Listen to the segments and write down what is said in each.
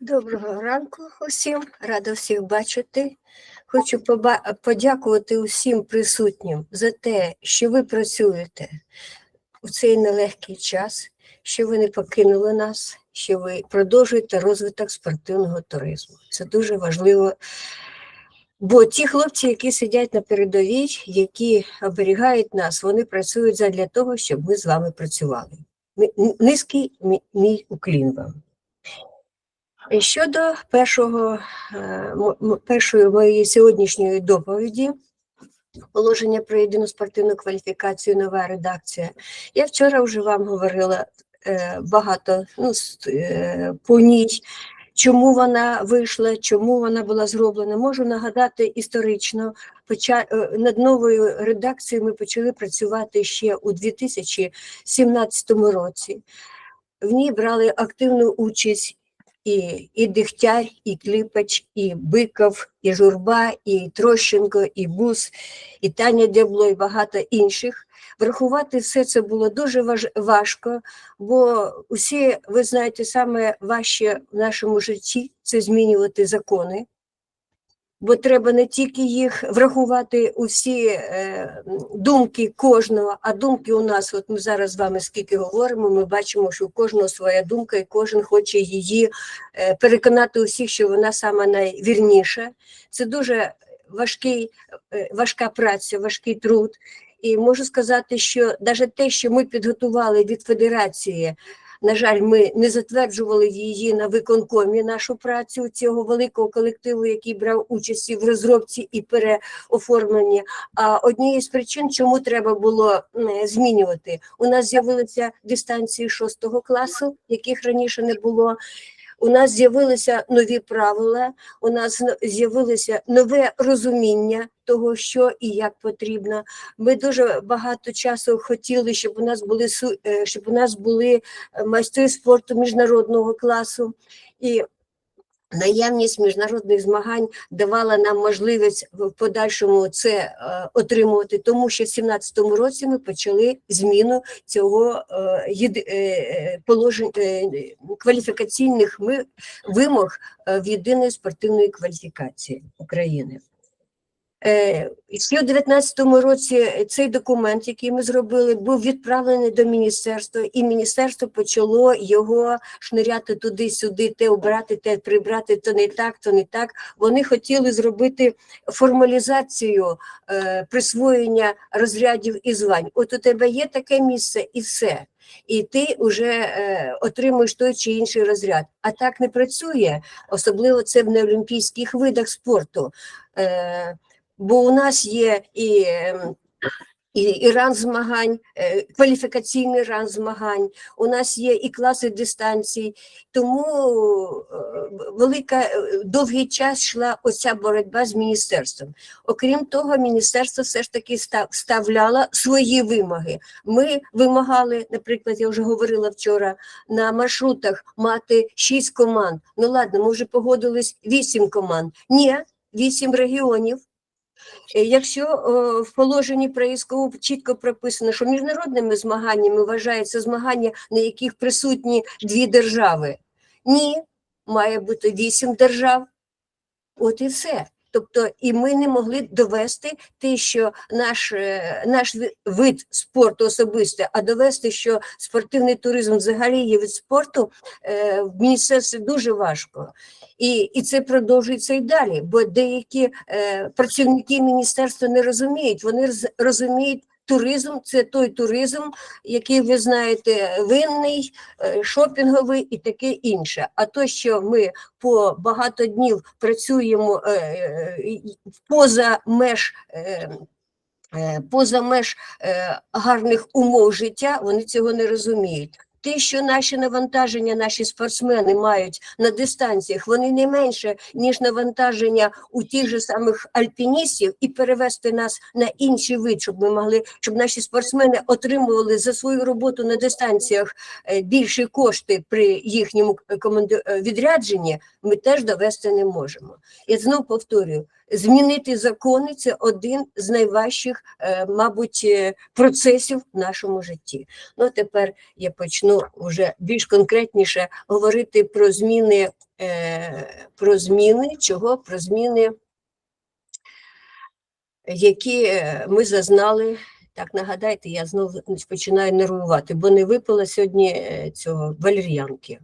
Доброго ранку усім, рада всіх бачити. Хочу подякувати усім присутнім за те, що ви працюєте у цей нелегкий час, що ви не покинули нас, що ви продовжуєте розвиток спортивного туризму. Це дуже важливо. Бо ті хлопці, які сидять на передовій, які оберігають нас, вони працюють задля того, щоб ми з вами працювали. Низький мій уклін вам. Щодо першого, е, першої моєї сьогоднішньої доповіді, положення про єдину спортивну кваліфікацію, нова редакція. Я вчора вже вам говорила е, багато ну, е, по ній, чому вона вийшла, чому вона була зроблена. Можу нагадати історично, над новою редакцією ми почали працювати ще у 2017 році. В ній брали активну участь і, і Дегтяр, і Кліпач, і Биков, і Журба, і Трощенко, і Бус, і Таня Дебло, і багато інших. Врахувати все це було дуже важ, важко, бо усі, ви знаєте, саме важче в нашому житті це змінювати закони. Бо треба не тільки їх врахувати усі е, думки кожного, а думки у нас, от ми зараз з вами скільки говоримо, ми бачимо, що у кожного своя думка, і кожен хоче її е, переконати усіх, що вона сама найвірніша. Це дуже важкий, е, важка праця, важкий труд. І можу сказати, що навіть те, що ми підготували від федерації, на жаль, ми не затверджували її на виконкомі нашу працю цього великого колективу, який брав участь в розробці і переоформленні. А однією з причин, чому треба було змінювати, у нас з'явилися дистанції шостого класу, яких раніше не було. У нас з'явилися нові правила, у нас з'явилося нове розуміння того, що і як потрібно. Ми дуже багато часу хотіли, щоб у нас були е, щоб у нас були е, майстри спорту міжнародного класу. І наявність міжнародних змагань давала нам можливість в подальшому це е, отримувати, тому що в 17-му році ми почали зміну цього е, е, положень е, кваліфікаційних ми- вимог е, в єдиної спортивної кваліфікації України. Е, Ще у 19-му році цей документ, який ми зробили, був відправлений до міністерства, і міністерство почало його шниряти туди-сюди, те обрати, те прибрати, то не так, то не так. Вони хотіли зробити формалізацію е, присвоєння розрядів і звань. От у тебе є таке місце і все. І ти вже е, отримуєш той чи інший розряд. А так не працює, особливо це в неолімпійських видах спорту. Е, бо у нас є і, ем, і, і ран змагань, е, кваліфікаційний ран змагань, у нас є і класи дистанцій, тому е, велика е, довгий час йшла оця боротьба з міністерством. Окрім того, міністерство все ж таки став, ставляло свої вимоги. Ми вимагали, наприклад, я вже говорила вчора, на маршрутах мати шість команд. Ну ладно, ми вже погодились вісім команд. Ні, вісім регіонів. Е, Якщо в положенні про ІСКУ чітко прописано, що міжнародними змаганнями вважаються змагання, на яких присутні дві держави, ні, має бути вісім держав. От і все. Тобто, і ми не могли довести те, що наш, е, наш вид спорту особисте, а довести, що спортивний туризм взагалі є від спорту, е, в міністерстві дуже важко. І, і це продовжується і далі, бо деякі е, працівники міністерства не розуміють. Вони роз- розуміють, туризм це той туризм, який ви знаєте, винний, е, шопінговий і таке інше. А то, що ми по багато днів працюємо е, е, поза меж. Поза меж гарних умов життя, вони цього не розуміють. Те, що наші навантаження, наші спортсмени мають на дистанціях, вони не менше, ніж навантаження у тих же самих альпіністів, і перевести нас на інший вид, щоб ми могли, щоб наші спортсмени отримували за свою роботу на дистанціях е, більші кошти при їхньому е, е, відрядженні, ми теж довести не можемо. Я знов повторюю: змінити закони це один з найважчих, е, мабуть, е, процесів в нашому житті. Ну, тепер я почну вже більш конкретніше говорити про зміни е, про зміни, чого про зміни, які ми зазнали. Так, нагадайте, я знову починаю нервувати, бо не випила сьогодні цього валер'янки.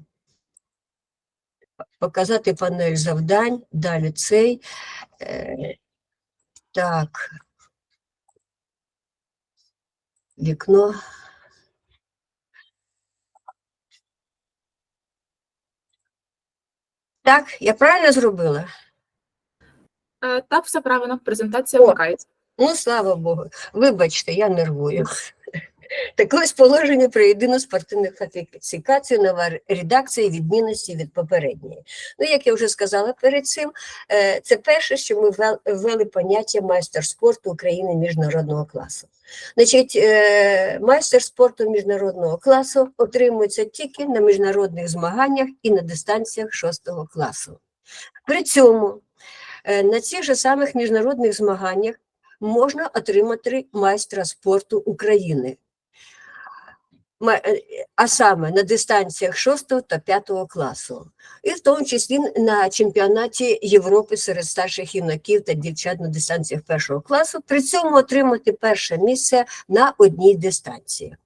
Показати панель завдань, далі цей. Е, так. Вікно. Так, я правильно зробила? Е, Так, все правильно, презентація вмикається. Ну, слава Богу. Вибачте, я нервую. Так положення про єдину спортивну класифікацію нова редакція відмінності від попередньої. Ну, як я вже сказала перед цим, е, це перше, що ми ввели поняття майстер спорту України міжнародного класу. Значить, е, майстер спорту міжнародного класу отримується тільки на міжнародних змаганнях і на дистанціях 6 класу. При цьому е, на цих же самих міжнародних змаганнях можна отримати майстра спорту України. Е, А саме на дистанціях 6 та 5 класу, і в тому числі на чемпіонаті Європи серед старших юнаків та дівчат на дистанціях першого класу, при цьому отримати перше місце на одній дистанції.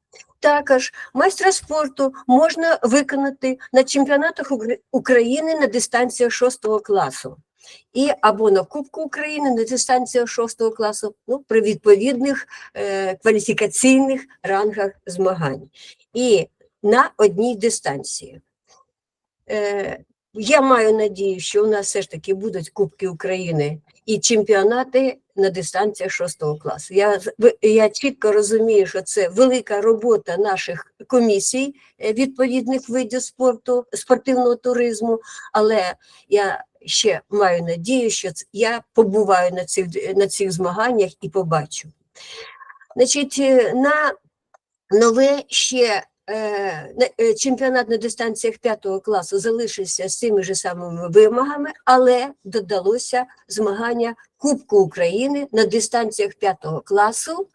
Також майстра спорту можна виконати на чемпіонатах України на дистанціях 6 класу і або на Кубку України на дистанціях 6 класу, ну, при відповідних е, кваліфікаційних рангах змагань. І на одній дистанції. Е, я маю надію, що у нас все ж таки будуть Кубки України і чемпіонати на дистанціях 6 класу. Я, я чітко розумію, що це велика робота наших комісій е, відповідних видів спорту, спортивного туризму, але я ще маю надію, що я побуваю на цих, на цих змаганнях і побачу. Значить, е, на нове ще е, е, чемпіонат на дистанціях 5 класу залишився з тими ж самими вимогами, але додалося змагання Кубку України на дистанціях 5 класу.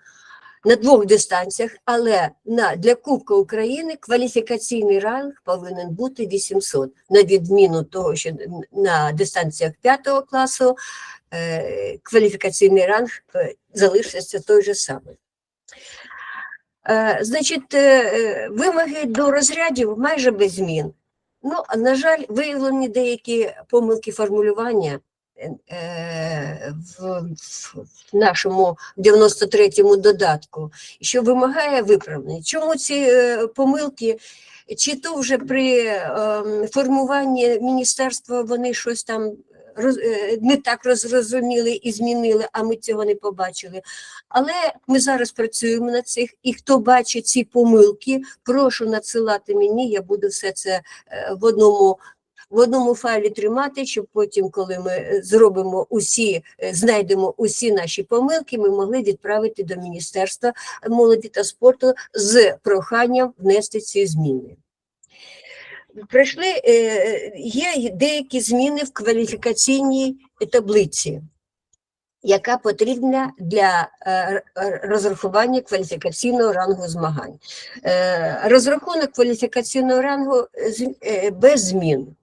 На двох дистанціях, але на, для Кубка України кваліфікаційний ранг повинен бути 800, на відміну того, що на дистанціях 5 класу е, кваліфікаційний ранг е, залишиться той же самий. Е, Значить, е, е, вимоги до розрядів майже без змін. Ну, на жаль, виявлені деякі помилки формулювання в, в, нашому 93-му додатку, що вимагає виправлення. Чому ці е, помилки? Чи то вже при ем, формуванні міністерства вони щось там роз, е, не так розрозуміли і змінили, а ми цього не побачили. Але ми зараз працюємо над цих, і хто бачить ці помилки, прошу надсилати мені, я буду все це е, в одному. В одному файлі тримати, щоб потім, коли ми е, зробимо усі, е, знайдемо усі наші помилки, ми могли відправити до Міністерства молоді та спорту з проханням внести ці зміни. Прийшли, е, є деякі зміни в кваліфікаційній таблиці яка потрібна для розрахування кваліфікаційного рангу змагань. Розрахунок кваліфікаційного рангу без змін.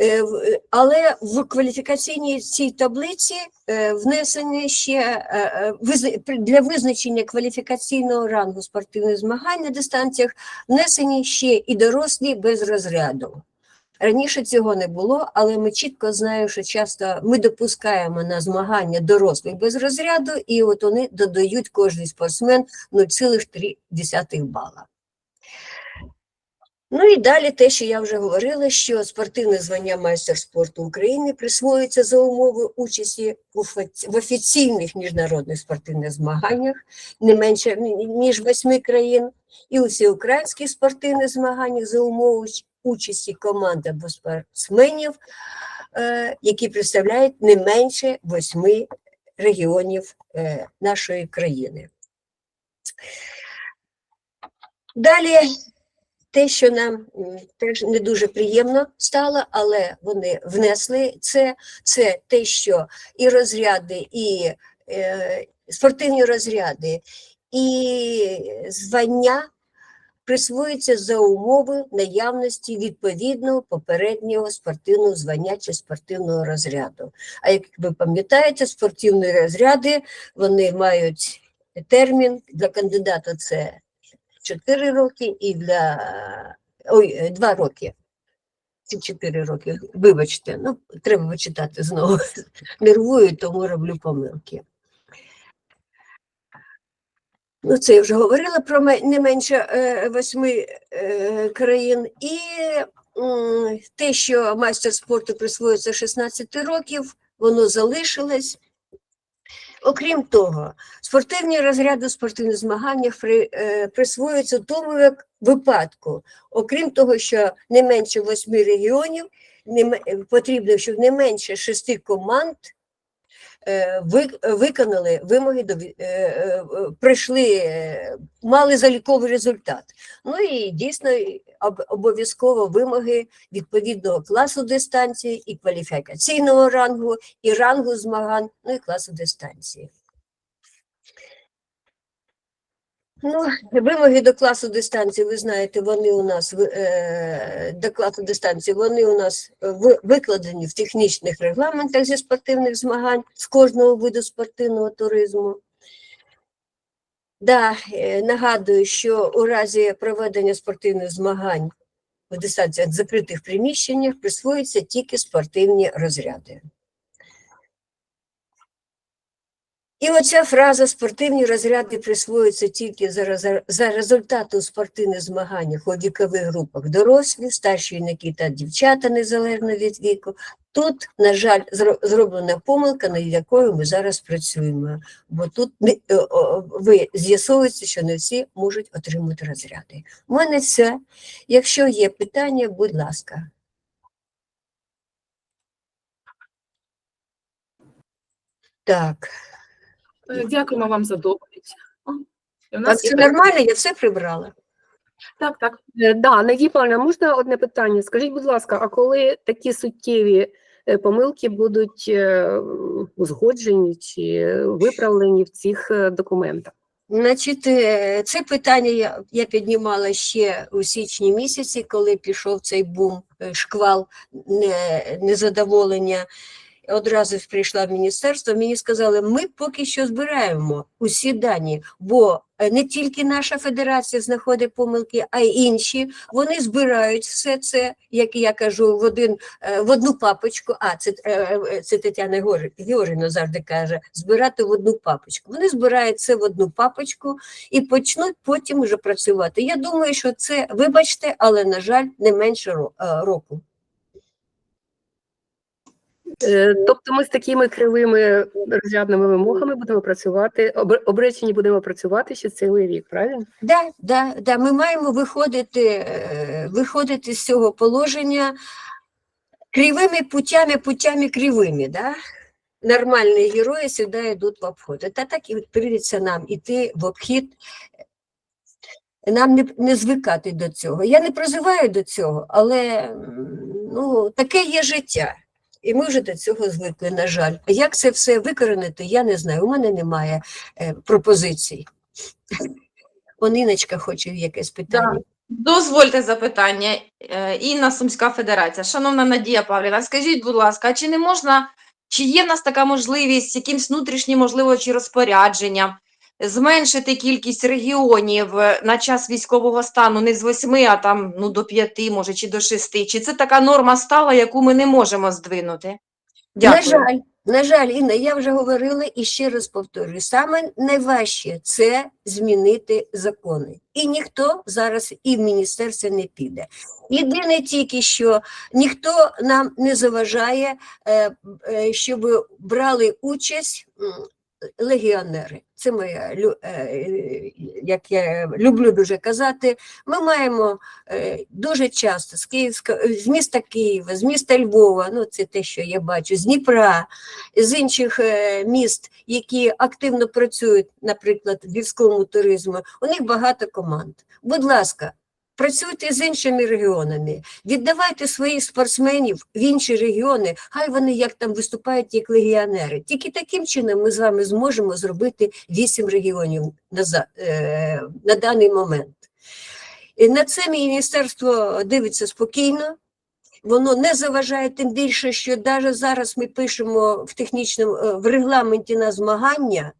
Е, е, Але в кваліфікаційній цій таблиці е, внесені ще для визначення кваліфікаційного рангу спортивних змагань на дистанціях внесені ще і дорослі без розряду. Раніше цього не було, але ми чітко знаємо, що часто ми допускаємо на змагання дорослих без розряду, і от вони додають кожен спортсмен 0,3 бала. Ну і далі те, що я вже говорила, що спортивне звання майстер спорту України присвоюється за умови участі в офіційних міжнародних спортивних змаганнях не менше ніж восьми країн, і у всеукраїнських спортивних змаганнях за умови участі команд або спортсменів, е, які представляють не менше восьми регіонів е, нашої країни. Далі те, що нам теж не дуже приємно стало, але вони внесли це, це те, що і розряди, і е, спортивні розряди, і звання присвоюється за умови наявності відповідного попереднього спортивного звання чи спортивного розряду. А як ви пам'ятаєте, спортивні розряди вони мають термін для кандидата це 4 роки і для ой, 2 роки. Ці 4 роки. Вибачте, ну треба вичитати знову. Нервую, тому роблю помилки. Ну, це я вже говорила про не менше е, восьми е, країн. І те, що майстер спорту присвоюється 16 років, воно залишилось. Окрім того, спортивні розряди у спортивних змаганнях е, присвоюються тому як випадку, окрім того, що не менше восьми регіонів, не, потрібно, щоб не менше шести команд е, ви- виконали вимоги до е, е, е, прийшли, е, мали заліковий результат. Ну і дійсно обов'язково вимоги відповідного класу дистанції і кваліфікаційного рангу, і рангу змагань, ну і класу дистанції. Ну, вимоги до класу дистанції, ви знаєте, вони у нас е, до класу дистанції, вони у нас е, викладені в технічних регламентах зі спортивних змагань з кожного виду спортивного туризму. Да, е, нагадую, що у разі проведення спортивних змагань в дистанціях в закритих приміщеннях присвоюються тільки спортивні розряди. І оця фраза спортивні розряди присвоюються тільки за, за результати у спортивних змаганнях у вікових групах дорослі, старші юнаки та дівчата незалежно від віку. Тут, на жаль, зроблена помилка, над якою ми зараз працюємо. Бо тут е, ви з'ясовується, що не всі можуть отримати розряди. У мене все. Якщо є питання, будь ласка. Так, Дякуємо вам за доповідь. У так нас це є- нормально, я все прибрала. Так, так. Е, Да, Надія Павлівна, можна одне питання? Скажіть, будь ласка, а коли такі суттєві е, помилки будуть е, узгоджені чи виправлені в цих е, документах? Значить, е, це питання я, я піднімала ще у січні місяці, коли пішов цей бум, е, шквал не, незадоволення. Одразу прийшла в міністерство. Мені сказали, ми поки що збираємо усі дані, бо е, не тільки наша федерація знаходить помилки, а й інші. Вони збирають все це, як я кажу, в один е, в одну папочку. А це, е, це Тетяна Георгіївна завжди каже: збирати в одну папочку. Вони збирають це в одну папочку і почнуть потім вже працювати. Я думаю, що це, вибачте, але на жаль, не менше року. Е, Тобто ми з такими кривими розрядними вимогами будемо працювати, обречені будемо працювати ще цілий рік, правильно? Да, да, да, ми маємо виходити, е, виходити з цього положення кривими путями, путями кривими. Да? Нормальні герої завжди йдуть в обход. Та так і прийдеться нам іти в обхід. Нам не, не звикати до цього. Я не призиваю до цього, але ну, таке є життя. І ми вже до цього звикли, на жаль. Як це все викоренити, я не знаю. У мене немає е, пропозицій. Ониночка хоче якесь питання. Дозвольте запитання. Е, Інна Сумська Федерація. Шановна Надія Павлівна, скажіть, будь ласка, чи не можна, чи є в нас така можливість, якимсь внутрішнім, можливо, чи розпорядженням зменшити кількість регіонів е, на час військового стану не з восьми, а там ну, до п'яти, може, чи до шести? Чи це така норма стала, яку ми не можемо здвинути? Дякую. На жаль, на жаль, Інна, я вже говорила і ще раз повторюю: саме найважче це змінити закони. І ніхто зараз і в міністерстві не піде. Єдине тільки, що ніхто нам не заважає, е, е, щоб брали участь легіонери. Це моя, е, як я люблю дуже казати, ми маємо е, дуже часто з Київська, з міста Києва, з міста Львова, ну це те, що я бачу, з Дніпра, з інших е, міст, які активно працюють, наприклад, в гірському туризму, у них багато команд. Будь ласка, працюйте з іншими регіонами, віддавайте своїх спортсменів в інші регіони, хай вони як там виступають як легіонери. Тільки таким чином ми з вами зможемо зробити вісім регіонів на, е, на даний момент. І на це міністерство дивиться спокійно. Воно не заважає тим більше, що навіть зараз ми пишемо в технічному е, в регламенті на змагання.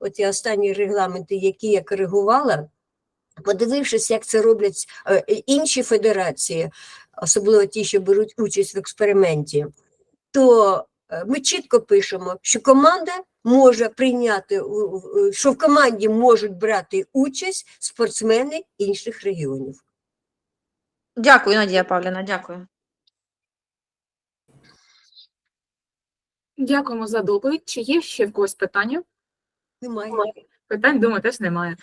От і останні регламенти, які я коригувала, подивившись, як це роблять е, інші федерації, особливо ті, що беруть участь в експерименті, то е, ми чітко пишемо, що команда може прийняти, що в команді можуть брати участь спортсмени інших регіонів. Дякую, Надія Павлівна, дякую. Дякуємо за доповідь. Чи є ще в когось питання? Немає. Питань, думаю, теж немає.